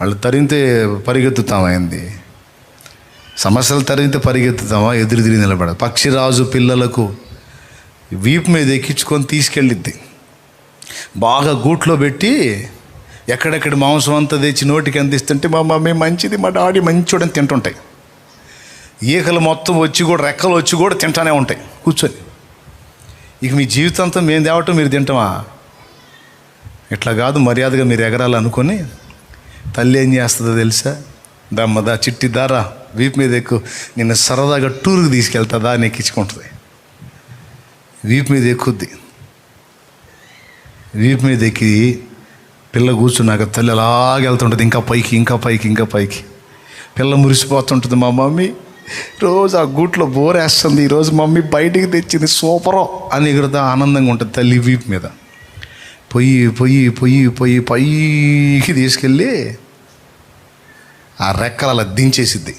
వాళ్ళు తరిగితే పరిగెత్తుతామైంది? సమస్యలు తరిగితే పరిగెత్తుతామా? ఎదురు తిరిగి నిలబడ పక్షిరాజు పిల్లలకు వీపు మీద ఎక్కించుకొని తీసుకెళ్ళిద్ది. బాగా గూట్లో పెట్టి ఎక్కడెక్కడ మాంసం అంతా తెచ్చి నోటికి అందిస్తుంటే మా మమ్మీ మంచిది మా డాడీ మంచోడని తింటుంటాయి. ఈకలు మొత్తం వచ్చి కూడా రెక్కలు వచ్చి కూడా తింటానే ఉంటాయి. కూర్చొని. ఇక మీ జీవితాంతం మేము తేవటం మీరు తింటామా? ఇట్లా కాదు మర్యాదగా మీరు ఎగరాలనుకొని తల్లి ఏం చేస్తుందో తెలుసా? దమ్మదా చిట్టి దారా వీపు మీద ఎక్కువ నిన్న సరదాగా టూర్కి తీసుకెళ్తుందా అని ఎక్కించుకుంటుంది. వీపు మీద ఎక్కుద్ది. వీపు మీద ఎక్కి పిల్ల కూర్చున్నాక తల్లి అలాగెళ్తుంటుంది ఇంకా పైకి ఇంకా పైకి ఇంకా పైకి. పిల్ల మురిసిపోతుంటుంది మా మమ్మీ రోజు ఆ గూట్లో బోరేస్తుంది ఈరోజు మమ్మీ బయటికి తెచ్చింది సూపరో అని ఎగురుతా ఆనందంగా ఉంటుంది తల్లి వీపు మీద. పొయ్యి పొయ్యి పొయ్యి పొయ్యి పైకి తీసుకెళ్ళి ఆ రెక్కలు అలా దించేసిద్ది.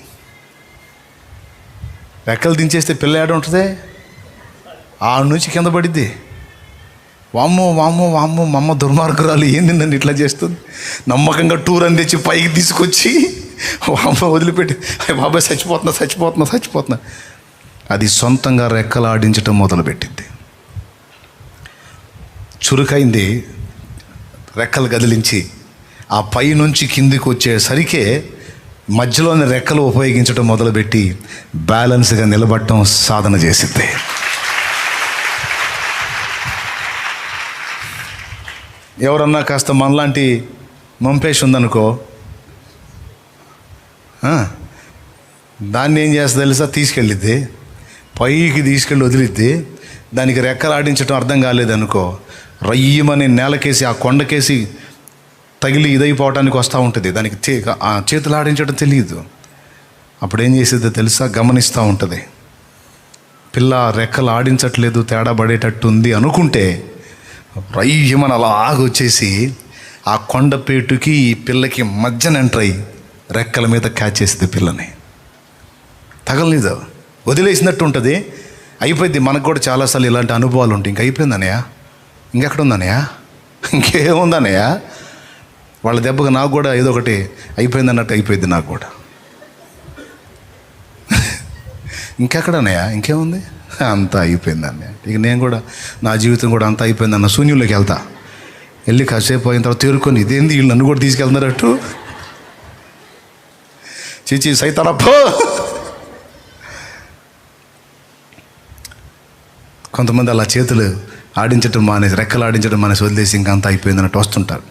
రెక్కలు దించేస్తే పిల్ల ఏడ ఉంటుంది? ఆ నుంచి కింద పడిద్ది. వామ్మో వామ్మో వామ్మో మమ్మ దుర్మార్గురాలు ఏంది నన్ను ఇట్లా చేస్తుంది? నమ్మకంగా టూర్ అని తెచ్చి పైకి తీసుకొచ్చి వామ్మ వదిలిపెట్టి బాబాయ్ చచ్చిపోతున్నా చచ్చిపోతున్నా చచ్చిపోతున్నా. అది సొంతంగా రెక్కలు ఆడించటం మొదలుపెట్టింది చురుకైంది. రెక్కలు కదిలించి ఆ పై నుంచి కిందికి వచ్చేసరికే మధ్యలోని రెక్కలు ఉపయోగించడం మొదలుపెట్టి బ్యాలెన్స్గా నిలబడటం సాధన చేసింది. ఎవరన్నా కాస్త మనలాంటి మంపేసి ఉందనుకో దాన్ని ఏం చేస్తా తెలుసా? తీసుకెళ్ళిద్ది. పైకి తీసుకెళ్ళి వదిలిద్ది. దానికి రెక్కలు ఆడించడం అర్థం కాలేదనుకో రయ్యమని నేలకేసి ఆ కొండకేసి తగిలి ఇదైపోవటానికి వస్తూ ఉంటుంది. దానికి చే ఆ చేతులు ఆడించడం తెలియదు అప్పుడు ఏం చేసేదో తెలుసా? గమనిస్తూ ఉంటుంది. పిల్ల రెక్కలు ఆడించట్లేదు తేడా పడేటట్టు ఉంది అనుకుంటే రయ్యమని అలాగొచ్చేసి ఆ కొండపేటుకి ఈ పిల్లకి మధ్యన ఎంటర్ అయ్యి రెక్కల మీద క్యాచ్ చేసింది పిల్లని. తగలలేదు వదిలేసినట్టు ఉంటుంది అయిపోయింది మనకు కూడా చాలాసార్లు ఇలాంటి అనుభవాలు ఉంటాయి ఇంక అయిపోయిందనయ్య ఇంకెక్కడ ఉందనయ్య ఇంకేముందనయ్య వాళ్ళ దెబ్బకు నాకు కూడా ఏదో ఒకటి అయిపోయింది అన్నట్టు అయిపోయింది నాకు కూడా. ఇంకెక్కడనయ్యా ఇంకేముంది? అంతా అయిపోయింది అన్నయ్య ఇక నేను కూడా నా జీవితం కూడా అంతా అయిపోయింది అన్న శూన్యంలోకి వెళ్తా. వెళ్ళి కాసేపు అయిన తర్వాత తేరుకొని ఇదేంది వీళ్ళు నన్ను కూడా తీసుకెళ్తున్నారట్టు? చీచి సైతానప్పో కొంతమంది అలా చేతులు ఆడించడం మానేసి రెక్కలు ఆడించడం మానేసి వదిలేసి ఇంకా అంతా అయిపోయింది అన్నట్టు వస్తుంటారు.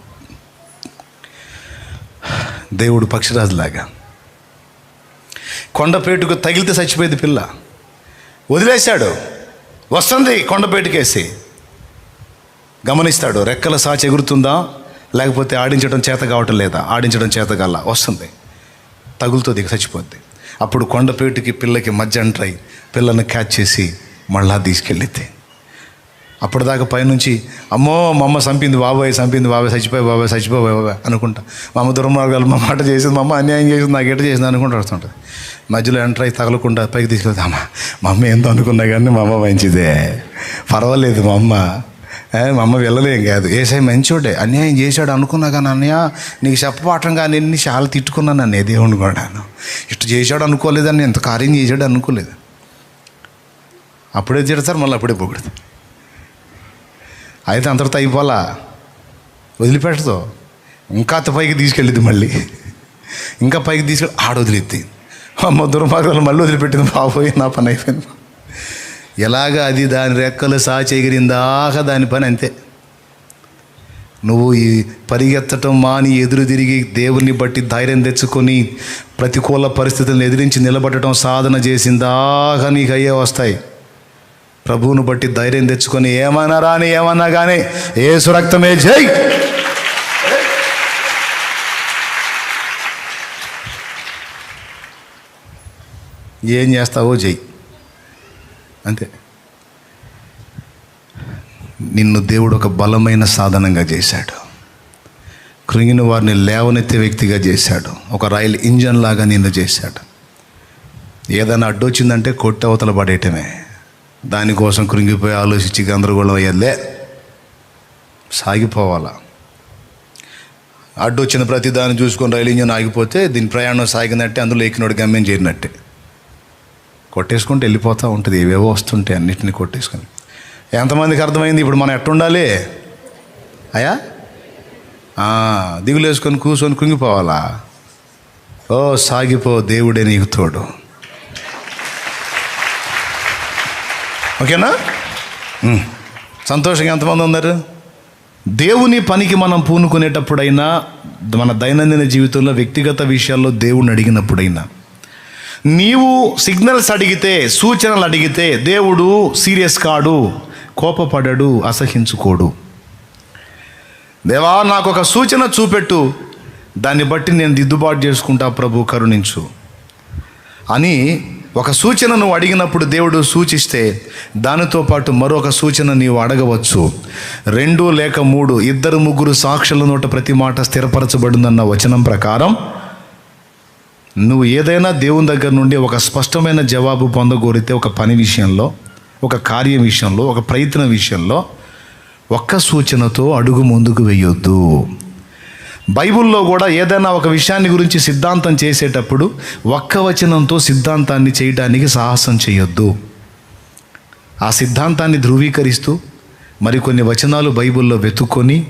దేవుడు పక్షిరాజులాగా. కొండపేటుకు తగిలితే చచ్చిపోయింది పిల్ల. వదిలేశాడు. వస్తుంది కొండపేటుకేసి. గమనిస్తాడు రెక్కల సాచి ఎగురుతుందా? లేకపోతే ఆడించడం చేత కావటం లేదా? ఆడించడం చేత గల వస్తుంది. తగులుతుంది ఇక చచ్చిపోద్ది. అప్పుడు కొండపేటుకి పిల్లకి మధ్య అంటరై పిల్లని క్యాచ్ చేసి మళ్ళా తీసుకెళ్ళితే అప్పటిదాకా పైనుంచి అమ్మో మా అమ్మ చంపింది బాబాయ్ చంపింది బాబాయ్ చచ్చిపోయి బాబాయ్ చచ్చిపోయి బాబాయ్ అనుకుంటా. మా అమ్మ దుర్మార్గాలు మా మాట చేసింది మా అమ్మ అన్యాయం చేసింది నాకు ఎట్ట చేసింది అనుకుంటూ వస్తుంటుంది. మధ్యలో ఎంటర్ అయి తగలకుండా పైకి తీసుకెళ్తా అమ్మ మా అమ్మ ఎంత అనుకున్నా కానీ మా అమ్మ మంచిదే. పర్వాలేదు మా అమ్మ. ఏ, మా అమ్మ వెళ్ళలేం కాదు. ఏసై మంచోడే అన్యాయం చేశాడు అనుకున్నా కానీ అన్నయ్య నీకు చెప్పపాఠంగా నేను చాలా తిట్టుకున్నాను అన్నయ్య దేవుని కూడా ఇటు చేశాడు అనుకోలేదని ఎంత కార్యం చేశాడు అనుకోలేదు. అప్పుడే తిడతారు మళ్ళీ అప్పుడే పొగుడుతారు. అయితే అంతటితో అయిపోలా వదిలిపెట్టదు. ఇంకా అంత పైకి తీసుకెళ్ళిద్ది మళ్ళీ. ఇంకా పైకి తీసుకెళ్ళి ఆడ వదిలిద్ది. అమ్మ దుర్మార్గాలు మళ్ళీ వదిలిపెట్టింది. బాబోయ్ నా పని అయిపోయింది. ఎలాగ అది దాని రెక్కలు సాచెగిరిందాక దాని పని అంతే. నువ్వు ఈ పరిగెత్తటం మాని ఎదురు తిరిగి దేవుని బట్టి ధైర్యం తెచ్చుకొని ప్రతికూల పరిస్థితులను ఎదిరించి నిలబడటం సాధన చేసిందాక నీకు అయ్యే వస్తాయి. ప్రభువును బట్టి ధైర్యం తెచ్చుకొని ఏమన్నా రాని ఏమన్నా కానీ ఏ సురక్తమే జై. ఏం చేస్తావో జై. అంతే. నిన్ను దేవుడు ఒక బలమైన సాధనంగా చేశాడు. కృంగిన వారిని లేవనెత్తే వ్యక్తిగా చేశాడు. ఒక రైలు ఇంజన్ లాగా నిన్ను చేశాడు. ఏదైనా అడ్డొచ్చిందంటే కొట్టి అవతల పడేయటమే. దానికోసం కృంగిపోయి ఆలోచించి గందరగోళం అయ్యేలే సాగిపోవాలా? అడ్డు వచ్చిన ప్రతి దాన్ని చూసుకొని రైలు ఇంజన్ ఆగిపోతే దీని ప్రయాణం సాగినట్టే అందులో ఎక్కినోడు గమ్యం చేరినట్టే. కొట్టేసుకుంటూ వెళ్ళిపోతూ ఉంటుంది ఏవేవో వస్తుంటాయి అన్నిటిని కొట్టేసుకొని. ఎంతమందికి అర్థమైంది? ఇప్పుడు మనం ఎట్టుండాలి? అయా దిగులేసుకొని కూర్చొని కుంగిపోవాలా? ఓ సాగిపో దేవుడే నీకు తోడు. ఓకేనా? సంతోషంగా ఎంతమంది ఉన్నారు? దేవుని పనికి మనం పూనుకునేటప్పుడైనా మన దైనందిన జీవితంలో వ్యక్తిగత విషయాల్లో దేవుణ్ణి అడిగినప్పుడైనా నీవు సిగ్నల్స్ అడిగితే సూచనలు అడిగితే దేవుడు సీరియస్ కాడు కోపపడడు అసహించుకోడు. దేవా నాకు ఒక సూచన చూపెట్టు. దాన్ని బట్టి నేను దిద్దుబాటు చేసుకుంటా ప్రభు కరుణించు. అని ఒక సూచన నువ్వు అడిగినప్పుడు దేవుడు సూచిస్తే దానితో పాటు మరొక సూచన నీవు అడగవచ్చు. రెండు లేక మూడు ఇద్దరు ముగ్గురు సాక్షుల నోట ప్రతి మాట స్థిరపరచబడిందన్న వచనం ప్రకారం నువ్వు ఏదైనా దేవుని దగ్గర నుండి ఒక స్పష్టమైన జవాబు పొందగోరితే ఒక పని విషయంలో ఒక కార్యం విషయంలో ఒక ప్రయత్నం విషయంలో ఒక్క సూచనతో అడుగు ముందుకు వేయొద్దు. బైబిల్లో కూడా ఏదైనా ఒక విషయాన్ని గురించి సిద్ధాంతం చేసేటప్పుడు ఒక్క వచనంతో సిద్ధాంతాన్ని చేయడానికి సాహసం చేయొద్దు. ఆ సిద్ధాంతాన్ని ధృవీకరిస్తూ మరికొన్ని వచనాలు బైబిల్లో వెతుక్కొని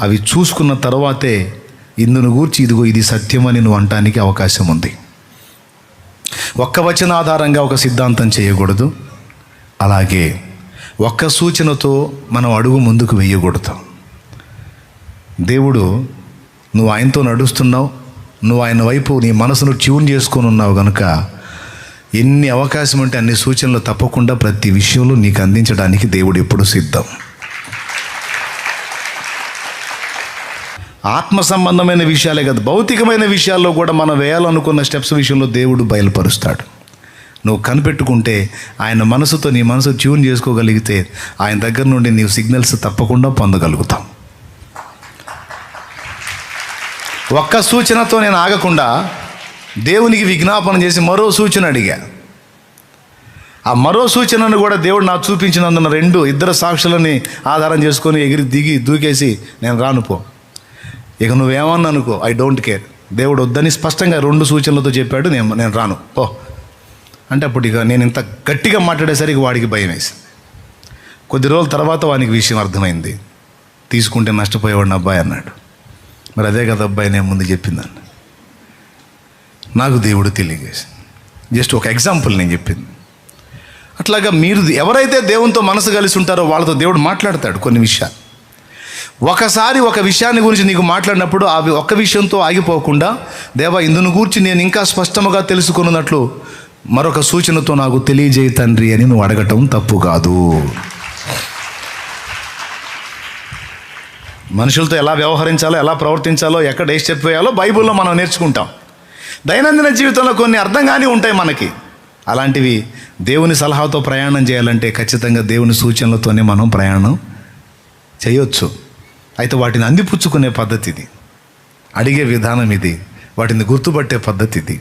అవి చూసుకున్న తర్వాతే ఇందును గూర్చి ఇదిగో ఇది సత్యమని నువ్వు అనటానికి అవకాశం ఉంది. ఒక్క వచన ఆధారంగా ఒక సిద్ధాంతం చేయకూడదు. అలాగే ఒక్క సూచనతో మనం అడుగు ముందుకు వేయకూడదు. దేవుడు నువ్వు ఆయనతో నడుస్తున్నావు నువ్వు ఆయన వైపు నీ మనసును ట్యూన్ చేసుకొని ఉన్నావు కనుక ఎన్ని అవకాశం అంటే అన్ని సూచనలు తప్పకుండా ప్రతి విషయంలో నీకు అందించడానికి దేవుడు ఎప్పుడు సిద్ధం. ఆత్మ సంబంధమైన విషయాలే కదా భౌతికమైన విషయాల్లో కూడా మనం వేయాలనుకున్న స్టెప్స్ విషయంలో దేవుడు బయలుపరుస్తాడు. నువ్వు కనిపెట్టుకుంటే ఆయన మనసుతో నీ మనసు ట్యూన్ చేసుకోగలిగితే ఆయన దగ్గర నుండి నీవు సిగ్నల్స్ తప్పకుండా పొందగలుగుతావు ఒక్క సూచనతో నేను ఆగకుండా దేవునికి విజ్ఞాపన చేసి మరో సూచన అడిగా. ఆ మరో సూచనను కూడా దేవుడు నాకు చూపించినందున రెండు ఇద్దరు సాక్షులని ఆధారం చేసుకొని ఎగిరి దిగి దూకేసి నేను రాను పో. ఇక నువ్వేమన్నా అనుకో ఐ డోంట్ కేర్ దేవుడు వద్దని స్పష్టంగా రెండు సూచనలతో చెప్పాడు నేను నేను రాను. పో. అంటే అప్పుడు ఇక నేను ఇంత గట్టిగా మాట్లాడేసరికి వాడికి భయం వేసింది. కొద్ది రోజుల తర్వాత వానికి విషయం అర్థమైంది. తీసుకుంటే నష్టపోయేవాడిని అబ్బాయి అన్నాడు. మరి అదే కదా అబ్బాయి నేను ముందు చెప్పిందాన్ని నాకు దేవుడు తెలియజేసి జస్ట్ ఒక ఎగ్జాంపుల్ నేను చెప్పింది. అట్లాగా మీరు ఎవరైతే దేవునితో మనసు కలిసి ఉంటారో వాళ్ళతో దేవుడు మాట్లాడతాడు కొన్ని విషయాలు. ఒకసారి ఒక విషయాన్ని గురించి నీకు మాట్లాడినప్పుడు అవి ఒక్క విషయంతో ఆగిపోకుండా దేవా ఇందును గురించి నేను ఇంకా స్పష్టముగా తెలుసుకున్నట్లు మరొక సూచనతో నాకు తెలియజేయ తండ్రి అని నువ్వు అడగటం తప్పు కాదు. మనుషులతో ఎలా వ్యవహరించాలో ఎలా ప్రవర్తించాలో ఎక్కడ ఏ స్టెప్ వేయాలో బైబిల్లో మనం నేర్చుకుంటాం. దైనందిన జీవితంలో కొన్ని అర్థం కానీ ఉంటాయి మనకి. అలాంటివి దేవుని సలహాతో ప్రయాణం చేయాలంటే ఖచ్చితంగా దేవుని సూచనలతోనే మనం ప్రయాణం చేయొచ్చు. అయితే వాటిని అందిపుచ్చుకునే పద్ధతి ఇది. అడిగే విధానం ఇది. వాటిని గుర్తుపట్టే పద్ధతి ఇది.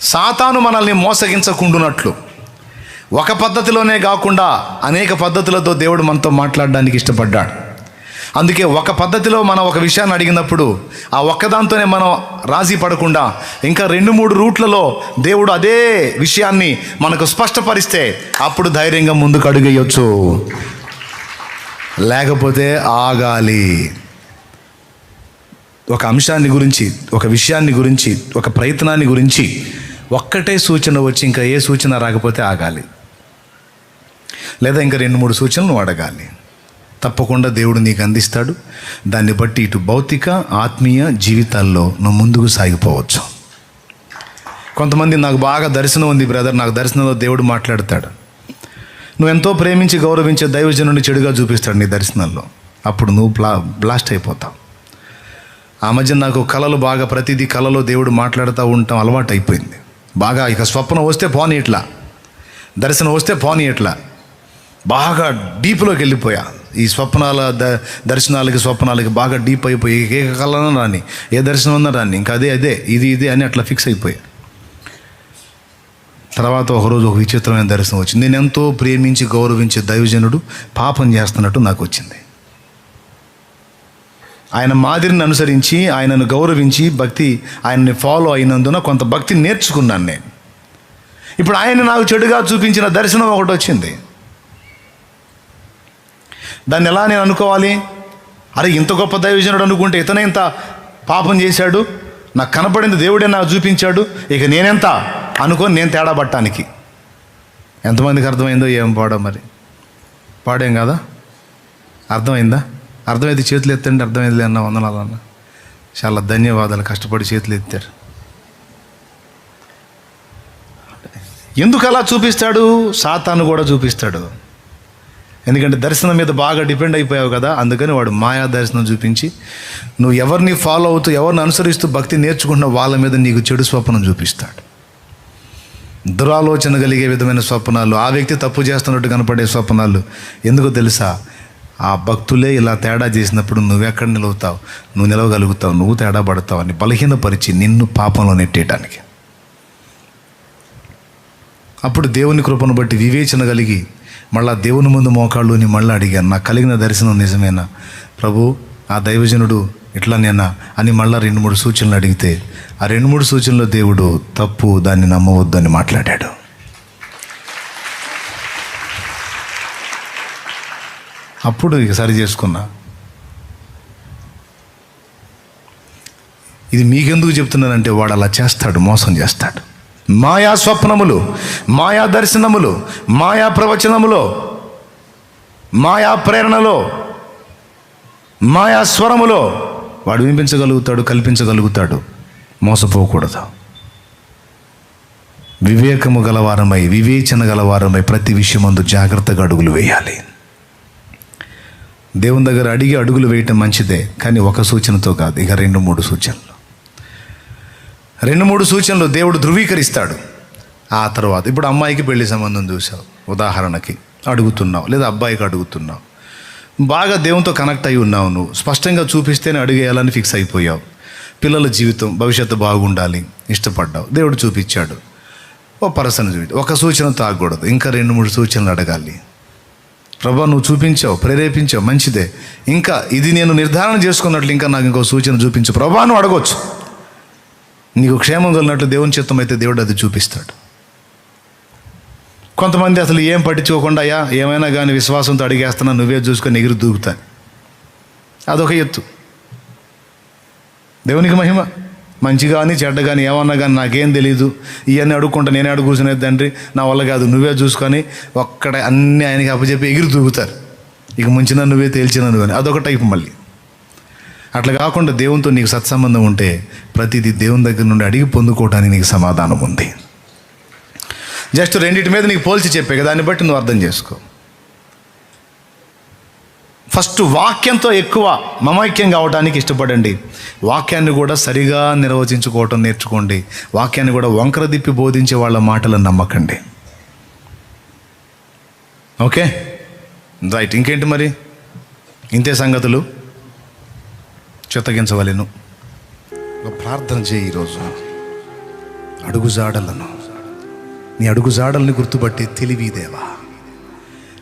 సాతాను మనల్ని మోసగించకుండునట్లు. ఒక పద్ధతిలోనే కాకుండా అనేక పద్ధతులతో దేవుడు మనతో మాట్లాడడానికి ఇష్టపడ్డాడు. అందుకే ఒక పద్ధతిలో మనం ఒక విషయాన్ని అడిగినప్పుడు ఆ ఒక్కదాంతోనే మనం రాజీ పడకుండా ఇంకా రెండు మూడు రూట్లలో దేవుడు అదే విషయాన్ని మనకు స్పష్టపరిస్తే అప్పుడు ధైర్యంగా ముందుకు అడుగేయచ్చు. లేకపోతే ఆగాలి. ఒక అంశాన్ని గురించి ఒక విషయాన్ని గురించి ఒక ప్రయత్నాన్ని గురించి ఒక్కటే సూచన వచ్చి ఇంకా ఏ సూచన రాకపోతే ఆగాలి. లేదా ఇంకా రెండు మూడు సూచనలు అడగాలి. తప్పకుండా దేవుడు నీకు అందిస్తాడు. దాన్ని బట్టి ఇటు భౌతిక ఆత్మీయ జీవితాల్లో నువ్వు ముందుకు సాగిపోవచ్చు. కొంతమంది నాకు బాగా దర్శనం ఉంది బ్రదర్ నాకు దర్శనంలో దేవుడు మాట్లాడతాడు. నువ్వు ఎంతో ప్రేమించి గౌరవించే దైవజనుని చెడుగా చూపిస్తాడు నీ దర్శనంలో. అప్పుడు నువ్వు బ్లా బ్లాస్ట్ అయిపోతావు. ఆ మధ్య నాకు కళలు బాగా ప్రతిదీ కళలో దేవుడు మాట్లాడుతూ ఉండటం అలవాటు అయిపోయింది బాగా ఇక స్వప్నం వస్తే పోనీ ఇట్లా. దర్శనం వస్తే పోనీ ఇట్లా. బాగా డీప్లోకి వెళ్ళిపోయా. ఈ స్వప్నాల ద దర్శనాలకి స్వప్నాలకి బాగా డీప్ అయిపోయి ఏ రాని ఏ దర్శనం ఉన్నా రాని ఇంకా అదే అదే ఇది ఇదే అని అట్లా ఫిక్స్ అయిపోయా తర్వాత ఒకరోజు ఒక విచిత్రమైన దర్శనం వచ్చింది. నేను ఎంతో ప్రేమించి గౌరవించే దైవజనుడు పాపం చేస్తున్నట్టు నాకు వచ్చింది. ఆయన మాదిరిని అనుసరించి ఆయనను గౌరవించి భక్తి ఆయన్ని ఫాలో అయినందున కొంత భక్తి నేర్చుకున్నాను నేను. ఇప్పుడు ఆయన నాకు చెడుగా చూపించిన దర్శనం ఒకటి వచ్చింది. దాన్ని ఎలా నేను అనుకోవాలి? అరే ఇంత గొప్ప దైవజనుడు అనుకుంటే ఇతనే ఇంత పాపం చేశాడు? నాకు కనపడింది దేవుడే నాకు చూపించాడు. ఇక నేనెంత? అనుకొని నేను తేడా పట్టడానికి. ఎంతమందికి అర్థమైందో ఏం పాడో మరి? పాడేం కదా? అర్థమైందా? అర్థమైంది చేతులు ఎత్తండి అర్థమైంది అన్న వందనాలు అన్న. చాలా ధన్యవాదాలు కష్టపడి చేతులు ఎత్తారు. ఎందుకు అలా చూపిస్తాడు? సాతాను కూడా చూపిస్తాడు. ఎందుకంటే దర్శనం మీద బాగా డిపెండ్ అయిపోయావు కదా అందుకని వాడు మాయా దర్శనం చూపించి నువ్వు ఎవరిని ఫాలో అవుతూ ఎవరిని అనుసరిస్తూ భక్తి నేర్చుకుంటున్న వాళ్ళ మీద నీకు చెడు స్వప్నం చూపిస్తాడు. దురాలోచన కలిగే విధమైన స్వప్నాలు ఆ వ్యక్తి తప్పు చేస్తున్నట్టు కనపడే స్వప్నాలు ఎందుకో తెలుసా? ఆ భక్తులే ఇలా తేడా చేసినప్పుడు నువ్వెక్కడ నిలువుతావు? నువ్వు నిలవగలుగుతావు నువ్వు తేడా పడతావు అని బలహీనపరిచి నిన్ను పాపంలో నెట్టేయటానికి. అప్పుడు దేవుని కృపను బట్టి వివేచన కలిగి మళ్ళా దేవుని ముందు మోకాళ్ళుని మళ్ళీ అడిగాను. నాకు కలిగిన దర్శనం నిజమేనా? ప్రభు ఆ దైవజనుడు ఇట్లా నేనా అని మళ్ళా రెండు మూడు సూచనలు అడిగితే ఆ రెండు మూడు సూచనలు దేవుడు తప్పు దాన్ని నమ్మవద్దు అని మాట్లాడాడు. అప్పుడు ఇక సరి చేసుకున్నా. ఇది మీకెందుకు చెప్తున్నానంటే వాడు అలా చేస్తాడు మోసం చేస్తాడు. మాయా స్వప్నములు మాయా దర్శనములు మాయా ప్రవచనములో మాయా ప్రేరణలో మాయా స్వరములో వాడు వినిపించగలుగుతాడు కల్పించగలుగుతాడు. మోసపోకూడదు. వివేకము గలవారమై వివేచన గలవారమై ప్రతి విషయమందు జాగ్రత్తగా అడుగులు వేయాలి. దేవుని దగ్గర అడిగి అడుగులు వేయటం మంచిదే కానీ ఒక సూచనతో కాదు ఇక రెండు మూడు సూచనలు. రెండు మూడు సూచనలు దేవుడు ధృవీకరిస్తాడు. ఆ తర్వాత ఇప్పుడు అమ్మాయికి పెళ్ళి సంబంధం చూసావు ఉదాహరణకి అడుగుతున్నావు లేదా అబ్బాయికి అడుగుతున్నావు. బాగా దేవునితో కనెక్ట్ అయి ఉన్నావు నువ్వు. స్పష్టంగా చూపిస్తేనే అడిగేయాలని ఫిక్స్ అయిపోయావు. పిల్లల జీవితం భవిష్యత్తు బాగుండాలి ఇష్టపడ్డావు. దేవుడు చూపించాడు. ఓ పరసన చూపి ఒక సూచన తాగకూడదు. ఇంకా రెండు మూడు సూచనలు అడగాలి. ప్రభా నువ్వు చూపించావు ప్రేరేపించావు మంచిదే. ఇంకా ఇది నేను నిర్ధారణ చేసుకున్నట్లు ఇంకా నాకు ఇంకో సూచన చూపించు. ప్రభా నువ్వు అడగొచ్చు. నీకు క్షేమం కలిగినట్లు దేవుని చిత్తం అయితే దేవుడు అది చూపిస్తాడు. కొంతమంది అసలు ఏం పట్టించుకోకుండా అయ్యా ఏమైనా కానీ విశ్వాసంతో అడిగేస్తున్నా నువ్వే చూసుకొని ఎగిరి దూకుతా. అదొక ఎత్తు. దేవునికి మహిమ. మంచి కానీ చెడ్డ కానీ ఏమన్నా కానీ నాకేం తెలియదు ఇవన్నీ అడుక్కుంటా నేనే అడుగు తండ్రి నా వల్ల కాదు నువ్వే చూసుకొని ఒక్కడ అన్ని ఆయనకి అప్పచెప్పి ఎగిరి దూకుతారు. ఇక ముంచిన నువ్వే తేల్చిన నువ్వని అదొక టైపు మళ్ళీ. అట్లా కాకుండా దేవునితో నీకు సత్సంబంధం ఉంటే ప్రతిదీ దేవుని దగ్గర నుండి అడిగి పొందుకోవడానికి నీకు సమాధానం ఉంది. జస్ట్ రెండింటి మీద నీకు పోల్చి చెప్పే కదా దాన్ని బట్టి నువ్వు అర్థం చేసుకో. ఫస్ట్ వాక్యంతో ఎక్కువ మమైక్యం కావడానికి ఇష్టపడండి. వాక్యాన్ని కూడా సరిగా నిర్వచించుకోవటం నేర్చుకోండి. వాక్యాన్ని కూడా వంకర దిప్పి బోధించే వాళ్ళ మాటలను నమ్మకండి. ఓకే రైట్ ఇంకేంటి మరి? ఇంతే సంగతులు? చిత్తగించవలెను ప్రార్థన చేయి ఈరోజు. అడుగు జాడలను. నీ అడుగుజాడల్ని గుర్తుపట్టే తెలివి దేవా.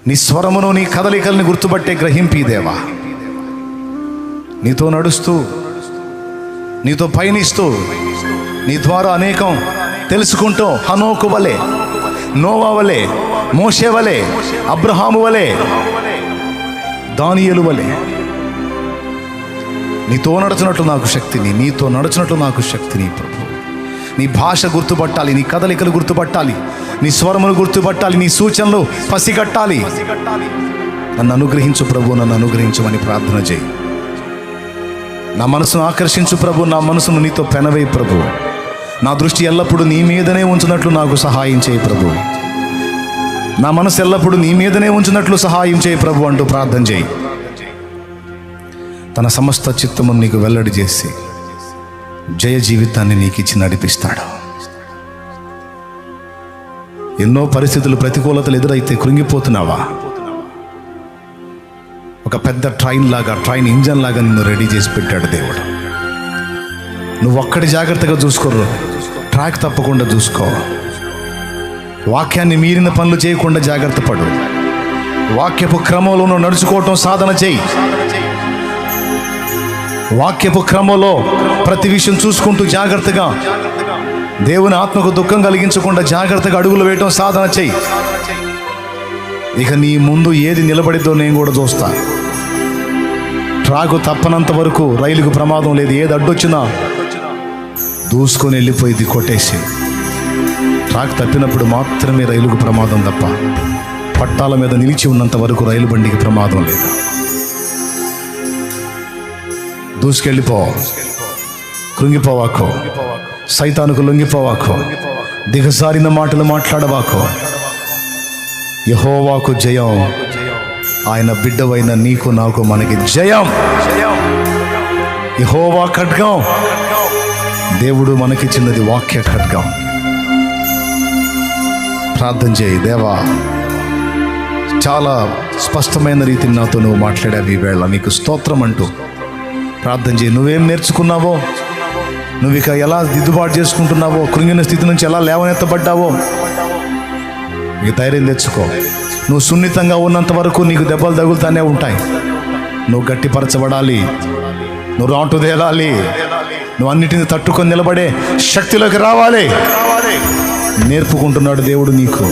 నీ స్వరమును నీ కదలికల్ని గుర్తుపట్టే గ్రహింపి దేవా. నీతో నడుస్తూ నీతో పయనిస్తూ నీ ద్వారా అనేకం తెలుసుకుంటూ హనోకు వలె నోవా వలె మోషే వలె అబ్రహాము వలె దానియలు వలె నీతో నడచినట్లు నాకు శక్తిని నీతో నడిచినట్లు నాకు శక్తిని ప్రభు. నీ భాష గుర్తుపట్టాలి నీ కదలికలు గుర్తుపట్టాలి నీ స్వరములు గుర్తుపట్టాలి నీ సూచనలు పసిగట్టాలి. నన్ను అనుగ్రహించు ప్రభు నన్ను అనుగ్రహించమని ప్రార్థన చేయి. నా మనసును ఆకర్షించు ప్రభు నా మనసును నీతో పెనవే ప్రభు. నా దృష్టి ఎల్లప్పుడూ నీ మీదనే ఉంచినట్లు నాకు సహాయం చేయి ప్రభు. నా మనసు ఎల్లప్పుడూ నీ మీదనే ఉంచినట్లు సహాయం చేయి ప్రభు అంటూ ప్రార్థన చేయి. తన సమస్త చిత్తము నీకు వెల్లడి చేసి జయ జీవితాన్ని నీకు ఇచ్చి నడిపిస్తాడు. ఎన్నో పరిస్థితులు ప్రతికూలతలు ఎదురైతే కృంగిపోతున్నావా? ఒక పెద్ద ట్రైన్ లాగా ట్రైన్ ఇంజన్ లాగా నిన్ను రెడీ చేసి పెట్టాడు దేవుడు. నువ్వు ఒక్కడి జాగ్రత్తగా చూసుకోరు. ట్రాక్ తప్పకుండా చూసుకో. వాక్యాన్ని మీరిన పనులు చేయకుండా జాగ్రత్త పడు. వాక్యపు క్రమంలో నడుచుకోవటం సాధన చేయి. వాక్యపు క్రమంలో ప్రతి విషయం చూసుకుంటూ జాగ్రత్తగా దేవుని ఆత్మకు దుఃఖం కలిగించకుండా జాగ్రత్తగా అడుగులు వేయటం సాధన చెయ్యి ఇక నీ ముందు ఏది నిలబడిద్దో నేను కూడా చూస్తా. ట్రాకు తప్పనంత వరకు రైలుకు ప్రమాదం లేదు. ఏది అడ్డొచ్చినా దూసుకొని వెళ్ళిపోయింది కొట్టేసి. ట్రాక్ తప్పినప్పుడు మాత్రమే రైలుకు ప్రమాదం తప్ప పట్టాల మీద నిలిచి ఉన్నంత వరకు రైలు బండికి ప్రమాదం లేదు. దూసుకెళ్ళిపో. కృంగిపోవాకో. సైతానుకు లొంగిపోవాకో. దిగజారిన మాటలు మాట్లాడవాకో. యహోవాకు జయం. ఆయన బిడ్డవైన నీకు నాకు మనకి జయం. యహోవా ఖడ్గం. దేవుడు మనకిచ్చినది వాక్య ఖడ్గం. ప్రార్థన చేయి దేవా. చాలా స్పష్టమైన రీతిని నాతో నువ్వు మాట్లాడావు ఈవేళ వేళ. నీకు స్తోత్రం అంటూ ప్రార్థన చేయి. నువ్వేం నేర్చుకున్నావో? నువ్వు ఇక ఎలా దిద్దుబాటు చేసుకుంటున్నావో? కృంగిన స్థితి నుంచి ఎలా లేవనెత్తబడ్డావో? ఇక ధైర్యం తెచ్చుకో. నువ్వు సున్నితంగా ఉన్నంత వరకు నీకు దెబ్బలు తగులుతానే ఉంటాయి. నువ్వు గట్టిపరచబడాలి. నువ్వు రాటు తేలాలి. నువ్వు అన్నిటిని తట్టుకొని నిలబడే శక్తిలోకి రావాలి. నేర్పుకుంటున్నాడు దేవుడు నీకు.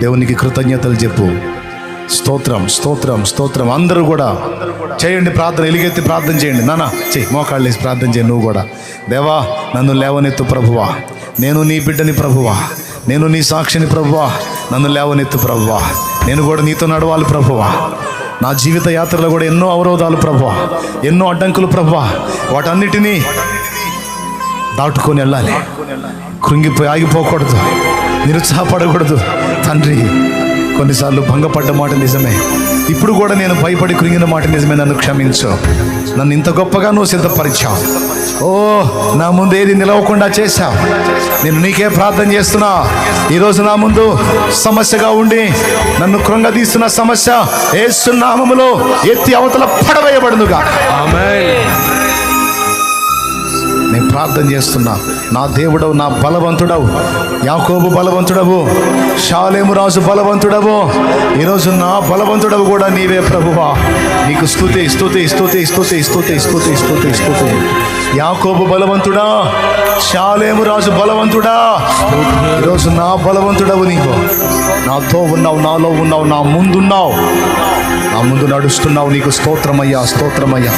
దేవునికి కృతజ్ఞతలు చెప్పు. స్తోత్రం స్తోత్రం స్తోత్రం. అందరూ కూడా చేయండి ప్రార్థన ఎలుగెత్తి ప్రార్థన చేయండి. నానా చెయ్యి మోకాళ్ళు వేసి ప్రార్థన చేయండి నువ్వు కూడా. దేవా నన్ను లేవనెత్తు ప్రభువా. నేను నీ బిడ్డని ప్రభువా. నేను నీ సాక్షిని ప్రభువా. నన్ను లేవనెత్తు ప్రభువా. నేను కూడా నీతో నడవాలి ప్రభువా. నా జీవిత యాత్రలో కూడా ఎన్నో అవరోధాలు ప్రభువా. ఎన్నో అడ్డంకులు ప్రభువా. వాటన్నిటినీ దాటుకొని వెళ్ళాలి. కృంగిపోయి ఆగిపోకూడదు. నిరుత్సాహపడకూడదు. తండ్రి కొన్నిసార్లు భంగపడ్డ మాట నిజమే. ఇప్పుడు కూడా నేను భయపడి కృంగిన మాట నిజమే నన్ను క్షమించు. నన్ను ఇంత గొప్పగా నువ్వు సిద్ధపరిచావు. ఓ నా ముందు ఏది నిలవకుండా చేశావు. నేను నీకే ప్రార్థన చేస్తున్నా. ఈరోజు నా ముందు సమస్యగా ఉండి నన్ను కృంగదీస్తున్న సమస్య ఏసునామములో ఎత్తి అవతల పడవేయబడునుగా నేను ప్రార్థన చేస్తున్నా. నా దేవుడవు నా బలవంతుడవు. యాకోబు బలవంతుడవు. షాలేము రాజు బలవంతుడవు. ఈరోజు నా బలవంతుడవు కూడా నీవే ప్రభువా. నీకు స్థుతి స్థుతి స్థుతి స్థుతి స్థుతి స్థుతి స్థుతి స్థుతి యాకోబు బలవంతుడా షాలేము రాజు బలవంతుడా. ఈరోజు నా బలవంతుడవు నీకు నాతో ఉన్నావు నాలో ఉన్నావు నా ముందున్నావు. నా ముందు నడుస్తున్నావు నీకు స్తోత్రమయ్యా స్తోత్రమయ్యా.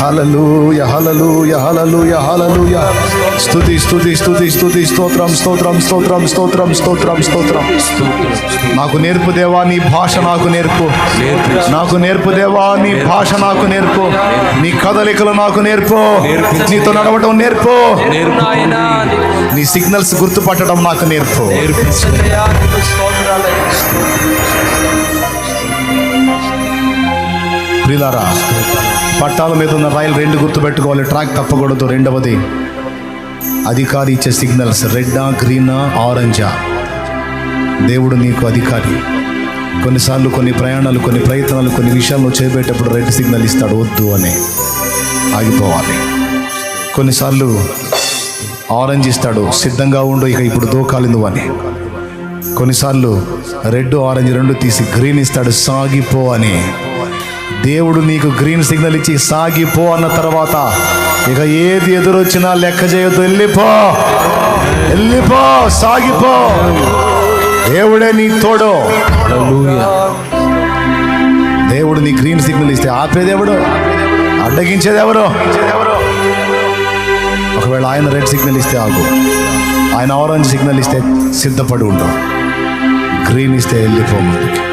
హలలుయ హలలుయ హలలుయ హలలుయ స్తుతి స్తుతి స్తుతి స్తుతి స్తోత్రం స్తోత్రం స్తోత్రం స్తోత్రం స్తోత్రం స్తోత్రం నాకు నేర్పు దేవా నీ భాష నాకు నేర్పు నాకు నేర్పు దేవా నీ భాష నాకు నేర్పు నీ కదలికలు నాకు నేర్పు నీతో నడవటం నేర్పు నీ సిగ్నల్స్ గుర్తుపట్టడం నాకు నేర్పు ప్రిలారా పట్టాల మీద ఉన్న రైలు రెండు గుర్తుపెట్టుకోవాలి. ట్రాక్ తప్పకూడదు. రెండవది అధికారి ఇచ్చే సిగ్నల్స్ రెడ్డా గ్రీనా ఆరెంజా. దేవుడు నీకు అధికారి. కొన్నిసార్లు కొన్ని ప్రయాణాలు కొన్ని ప్రయత్నాలు కొన్ని విషయాలు చేపేటప్పుడు రెడ్ సిగ్నల్ ఇస్తాడు. వద్దు అని. ఆగిపోవాలి. కొన్నిసార్లు ఆరెంజ్ ఇస్తాడు. సిద్ధంగా ఉండు ఇక ఇప్పుడు దూకాలి నువ్వు అని. కొన్నిసార్లు రెడ్ ఆరెంజ్ రెండు తీసి గ్రీన్ ఇస్తాడు. సాగిపో అని. దేవుడు నీకు గ్రీన్ సిగ్నల్ ఇచ్చి సాగిపో అన్న తర్వాత ఇక ఏది ఎదురొచ్చినా లెక్క చేయొద్దు. వెళ్ళిపో. వెళ్ళిపో. సాగిపో. దేవుడే నీ తోడు. దేవుడు నీ గ్రీన్ సిగ్నల్ ఇస్తే ఆపేది ఎవడు? అడ్డగించేది ఎవరు? ఒకవేళ ఆయన రెడ్ సిగ్నల్ ఇస్తే ఆగు. ఆయన ఆరెంజ్ సిగ్నల్ ఇస్తే సిద్ధపడి ఉండు. గ్రీన్ ఇస్తే వెళ్ళిపో ముందుకి.